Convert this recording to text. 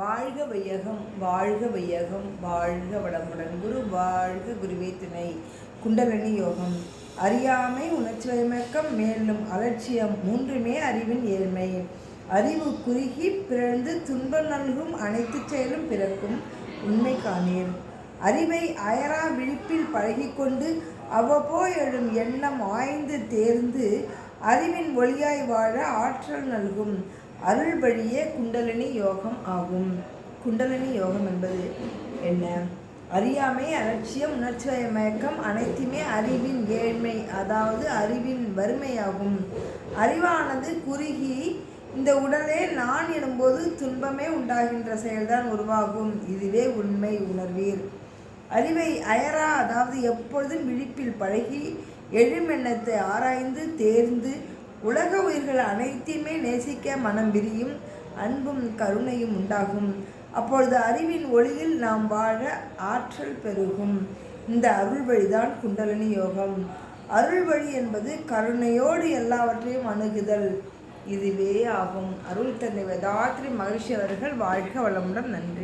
வாழ்க வையகம் வாழ்க வையகம் வாழ்க வளமுடன். குரு வாழ்க குருவே துணை. யோகம். அறியாமை உணர்ச்சிமக்கம் மேலும் அலட்சியம் மூன்றுமே அறிவின் ஏழ்மை. அறிவு குறுகி பிறந்து துன்பம் நல்கும் அனைத்து செயலும் பிறக்கும் உண்மை காணீர் அறிவை அயரா விழிப்பில் பழகிக்கொண்டு அவ்வப்போ எழும் எண்ணம் ஆய்ந்து தேர்ந்து அறிவின் ஒளியாய் வாழ ஆற்றல் நல்கும். அருள் வழியே குண்டலினி யோகம் ஆகும். குண்டலினி யோகம் என்பது என்ன? அறியாமை அலட்சியம் உணர்ச்சி மயக்கம் அனைத்துமே அறிவின் ஏழ்மை அதாவது அறிவின் வறுமையாகும். அறிவானது குறுகி இந்த உடலே நான் எனும்போது துன்பமே உண்டாகின்ற செயல்தான் உருவாகும். இதுவே உண்மை உணர்வீர். அறிவை அயரா அதாவது எப்பொழுதும் விழிப்பில் பழகி எழுமெண்ணத்தை ஆராய்ந்து தேர்ந்து உலக உயிர்கள் அனைத்தையுமே நேசிக்க மனம் விரியும் அன்பும் கருணையும் உண்டாகும். அப்பொழுது அறிவின் ஒளியில் நாம் வாழ ஆற்றல் பெருகும். இந்த அருள் வழிதான் குண்டலினி யோகம். அருள் வழி என்பது கருணையோடு எல்லாவற்றையும் அணுகுதல். இதுவே ஆகும். அருள் தந்தை வேதாத்ரி மகிழ்ச்சி அவர்கள் வாழ்க வளமுடன். நன்றி.